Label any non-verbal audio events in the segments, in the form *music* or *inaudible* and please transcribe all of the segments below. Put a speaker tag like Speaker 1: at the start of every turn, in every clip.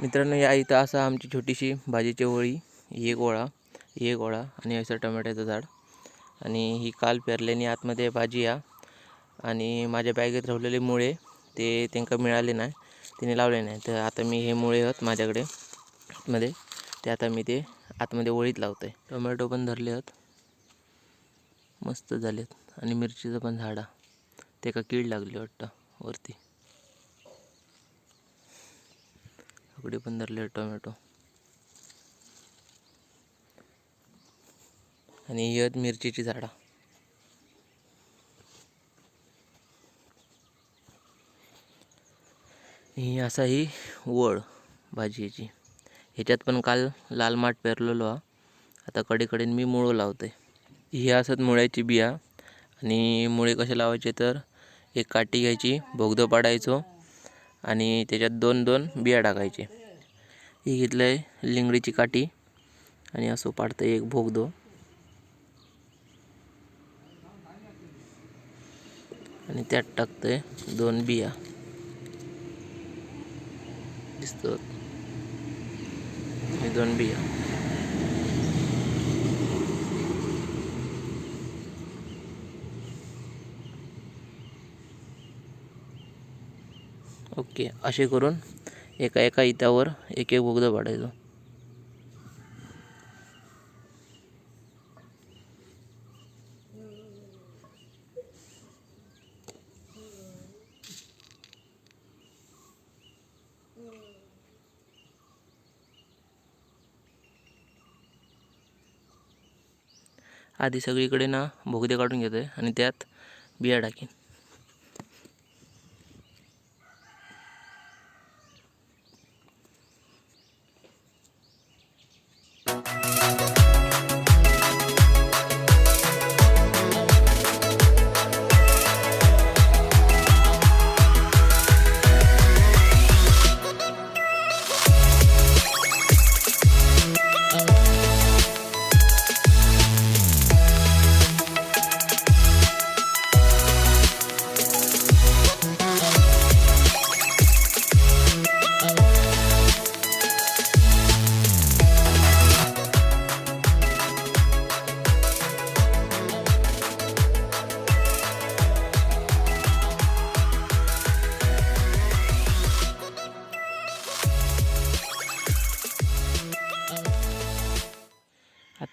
Speaker 1: मित्रांनो या इथं असा आमची छोटीशी भाजीची होळी एक ओळा एक ओळा आणि असं टोमॅटोचं झाड. आणि ही काल पेरल्याने आतमध्ये भाजी या. आणि माझ्या बॅगेत राहिलेले मुळे ते त्यांना मिळाले नाही तिने लावले नाही. तर आता मी हे मुळे आहेत माझ्याकडे आतमध्ये. ते आता मी ते आतमध्ये ओळीत लावतो आहे टोमॅटो पण धरले आहेत. मस्त झालेत. आणि मिरचीचं पण झाडा. ते का कीड लागली वाटतं वरती. इकडे पण धरले टोमॅटो. आणि ही मिरचीची झाडं. ही असा ही वळ भाजीची ह्याच्यात पण काल लाल माठ पेरलेलो हा. आता कडेकडेन मी मुळं लावते. ही असत मुळ्याची बिया. आणि मुळे कसे लावायचे तर एक काठी घ्यायची भोगदं पाडायचो. आणि त्याच्यात दोन दोन बिया टाकायचे. ही घेतलं आहे लिंगडीची काठी आणि असं पाडतं एक भोगदो. आणि त्यात टाकतंय दोन बिया. दिसतो. दोन बिया. ओके असे करून एका एका इतावर एक एक बोगदं वाढायचो आधी सगळीकडे ना भोगदे काढून घेतोय आणि त्यात बिया टाकीन.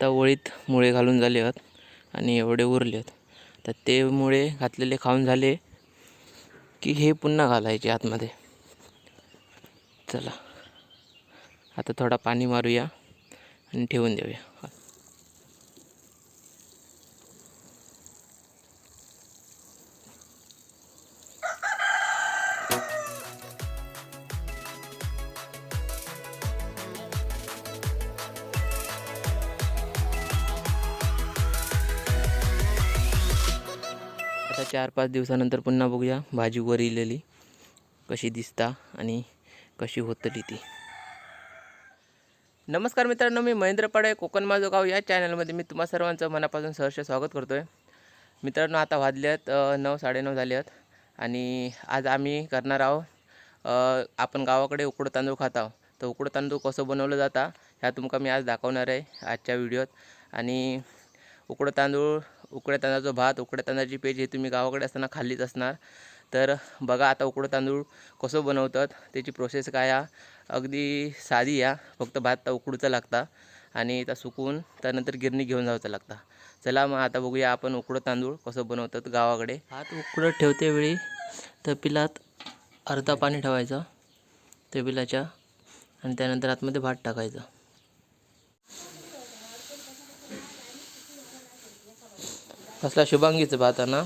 Speaker 1: आता ओळीत मुळे घालून झाले आहेत आणि एवढे उरले आहेत. तर ते मुळे घातलेले खाऊन झाले की हे पुन्हा घालायचे आतमध्ये. चला. आता थोडा पाणी मारूया आणि ठेवून देऊया. आता चार पाच दिवसानंतर पुन्हा बघूया. भाजी वर इलेली कशी दिसता आणि कशी होतली ती. नमस्कार मित्रांनो मी महेंद्र पाडे कोकण माझं गाव. या चॅनलमध्ये मी तुम्हा सर्वांचं मनापासून सहर्ष स्वागत करतो आहे मित्रांनो आता वाजले आहेत नऊ साडेनऊ झाले आहेत आणि आज आम्ही करणार आहोत आपण गावाकडे उकडं तांदूळ खात आहोत. तर उकडं तांदूळ कसं बनवलं जाता ह्या तुमका मी आज दाखवणार आहे आजच्या व्हिडिओत. आणि उकडं तांदूळ उकड्या तांदळाचा भात उकड्या तांदळाची पेज हे तुम्ही गावाकडे असताना खाल्लीच असणार. तर बघा आता उकडं तांदूळ कसं बनवतात त्याची प्रोसेस काय आहे अगदी साधी या फक्त भात तर उकडूचा लागता आणि त्या सुकवून त्यानंतर गिरणी घेऊन जायचं लागता. चला मग आता बघूया आपण उकडं तांदूळ कसं बनवतात गावाकडे. भात उकडत ठेवते वेळी तपिलात अर्धा पाणी ठेवायचं तपिलाच्या आणि त्यानंतर आतमध्ये भात टाकायचा. कसला शुभांगीचं भात आहे ना.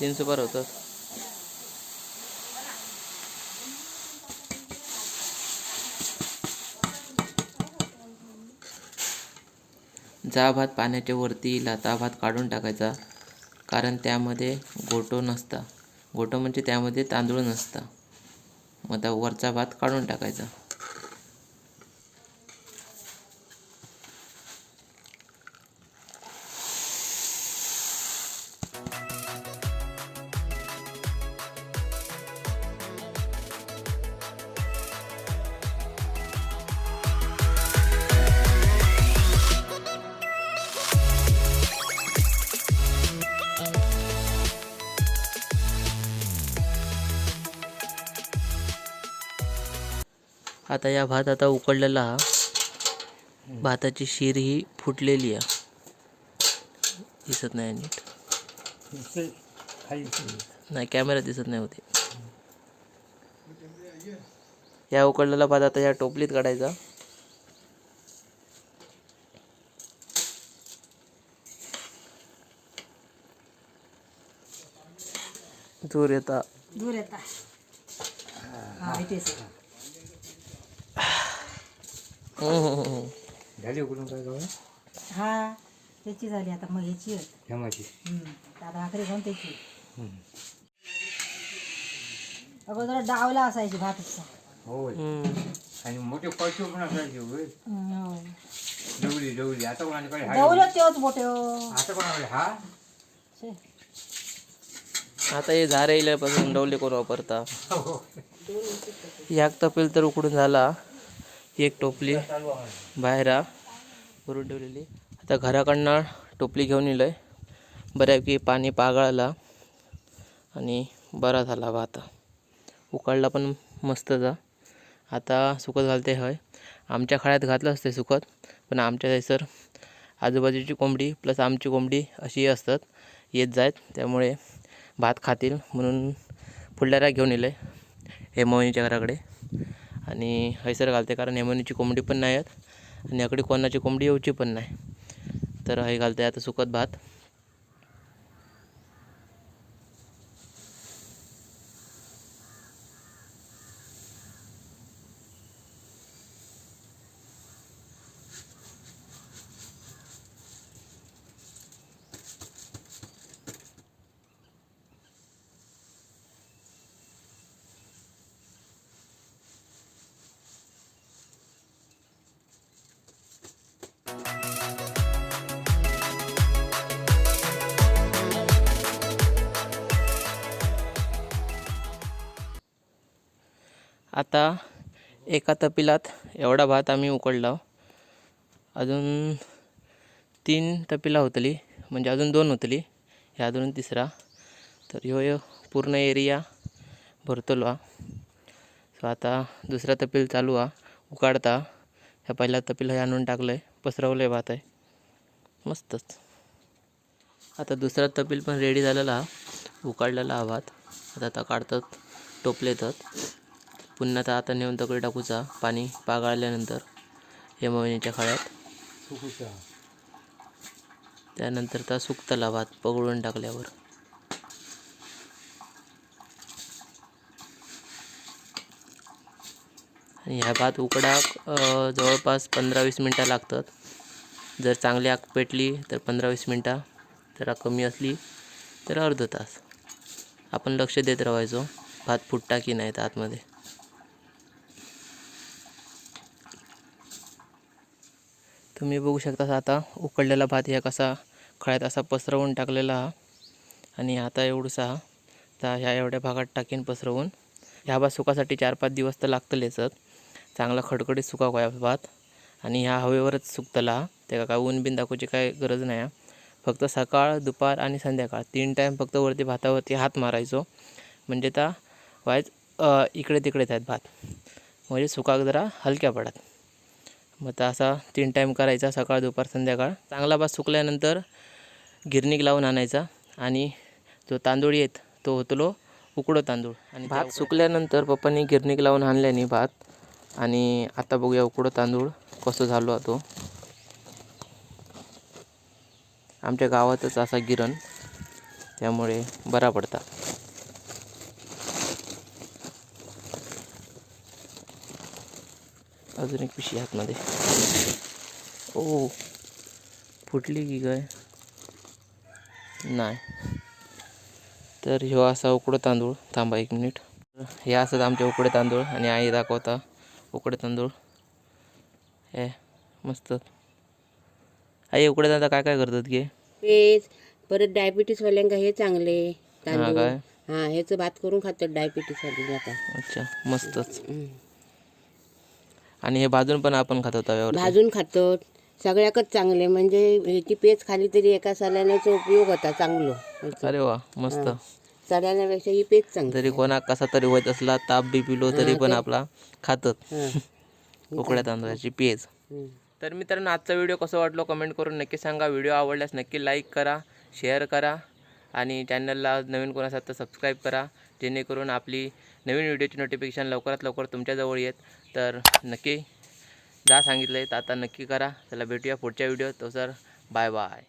Speaker 1: तीन. सुपार होतं. जा भात पाण्याच्या वरती इला ता भात काढून टाकायचा. कारण त्यामध्ये गोटो नसता. गोटो म्हणजे त्यामध्ये तांदूळ नसता. मग त्या वरचा भात काढून टाकायचा. आता या भात आता उकडलेला हा. भाताची शीर ही फुटलेली आहे. दिसत नाही नीट. नाही कॅमेरा दिसत नाही होते. या उकडलेला भात आता या टोपलीत काढायचा. दूर येता.
Speaker 2: दूर येता.
Speaker 3: झाली उकडून काय गाव
Speaker 2: हा त्याची झाली आता मग ह्याची आहे. हम्म. आता भाकरी खाऊन त्याची. अगोदर डावला असायची भाताचा.
Speaker 3: होय.
Speaker 1: हम्म.
Speaker 3: आणि मोठे पैसे पण असायचे होय.
Speaker 2: हम्म.
Speaker 3: डवली डवली आता कोणाकडे हाय
Speaker 2: डावलं तेव्हाच मोठे. हो.
Speaker 3: आता कोणाकडे हा.
Speaker 1: आता हे झारे इल्यापासून डवले कोण वापरता एक तपेल तर उकडून झाला. एक टोपली बाहेर भरून ठेवलेली. आता घराकडनं टोपली घेऊन येलं आहे बऱ्यापैकी पाणी पागळाला आणि बरा झाला भात उकळला पण मस्त जा. आता सुकत घालते हय. आमच्या खाड्यात घातलं असते सुकत पण आमच्या थंयसर आजूबाजूची कोंबडी प्लस आमची कोंबडी अशी असतात येत जायत. त्यामुळे भात खातील म्हणून फुलडाऱ्या घेऊन येलं आहे मोहिनीच्या घराकडे. आणि हैसर घालते कारण हेमवणीची कोंबडी पण नाही आहेत. आणि याकडे कोणाची कोंबडी येऊची पण नाही. तर हे घालते आता सुकत भात. आता एका तपिलात एवढा भात आम्ही उकडला. अजून तीन तपिला होतली म्हणजे अजून दोन होतली ह्या अजून तिसरा. तर ह्यो ह्यो पूर्ण एरिया भरतलो हा. सो आता दुसरा तपील चालू हा. उकाडता. ह्या पहिल्या तपील हे आणून टाकलं आहे पसरवलं आहे भात आहे मस्तच. आता दुसरा तपील पण रेडी झालेला हा. उकाडलेला हा भात. आता आता काढतात टोपलेतात. पुन्हा तर आता नेऊन तकडे टाकूचा पाणी पागाळल्यानंतर हेमवणीच्या
Speaker 3: खळ्यात.
Speaker 1: त्यानंतर ता सुकतला भात पगळून टाकल्यावर. आणि ह्या भात उकडाक जवळपास पंधरा वीस मिनटं लागतात. जर चांगली आग पेटली तर पंधरा वीस मिनटं. जरा कमी असली तर अर्ध तास. आपण लक्ष देत राहायचो भात फुटता की नाही तर आतमध्ये. तुम्ही बघू शकता आता उकडलेला भात ह्या कसा खळ्यात असा पसरवून टाकलेला हा. आणि आता एवढसा हा. तर ह्या एवढ्या भागात टाकीन पसरवून. ह्या भात सुकासाठी चार पाच दिवस तर लागतलेच चांगला खडखडीत सुका होया भात. आणि ह्या हवेवरच सुकतला हा. त्याका काय ऊन बिन दाखवायची काय गरज नाही हा. फक्त सकाळ दुपार आणि संध्याकाळ. तीन टाईम फक्त वरती भातावरती हात मारायचो. म्हणजे त्या वायच इकडे तिकडेच आहेत भात. म्हणजे सुकाक जरा हलक्या पडत. मग तर असा तीन टाईम करायचा सकाळ दुपार संध्याकाळ. चांगला भात सुकल्यानंतर गिरणीक लावून आणायचा आणि जो तांदूळ येत तो होतलो उकडो तांदूळ आणि भात सुकल्यानंतर पप्पांनी गिरणीक लावून आणल्याने भात. आणि आता बघूया उकडो तांदूळ कसं झालो तो आमच्या गावातच असा गिरण त्यामुळे बरा पडता अजून एक पिशी आतमध्ये. ओ फुटली की काय? नाही. तर ह्यो असा उकडं तांदूळ थांबा एक मिनिट. हे असतात आमचे उकडे तांदूळ आणि आई दाखवता उकडे तांदूळ. हे मस्त. आई उकडे तांदूळ काय काय करतात की
Speaker 4: पेज परत डायबिटीस वाल्यांका हे चांगले
Speaker 1: हा
Speaker 4: तांदूळ.
Speaker 1: काय?
Speaker 4: हा ह्याचं भात करून खातात डायबिटीस वाली आता.
Speaker 1: अच्छा मस्तच. आणि हे भाजून पण आपण खातो तव्यावर
Speaker 4: भाजून खातो. सगळ्याकच चांगले. म्हणजे ह्याची पेज खाली तरी एका सल्याण्याचा उपयोग होता चांगलो.
Speaker 1: अरे वा मस्त.
Speaker 4: सल्याण्यापेक्षा ही पेज चांगली.
Speaker 1: तरी कोणा कसा तरी होत असला ताप बी पिलो तरी पण आपला खातत *laughs* उकड्या तांदळाची पेज तर मित्रांनो आजचा व्हिडिओ कसा वाटलो कमेंट करून नक्की सांगा. व्हिडिओ आवडल्यास नक्की लाईक करा शेअर करा आणि चॅनलला नवीन कोणासाठी तर सबस्क्राईब करा. जेणेकरून आपली नवीन व्हिडिओची नोटिफिकेशन लवकरात लवकर तुमच्याजवळ येत. तर नक्की जा सांगितलं आहे तर आता नक्की करा. त्याला भेटूया पुढच्या व्हिडिओ तो सर बाय बाय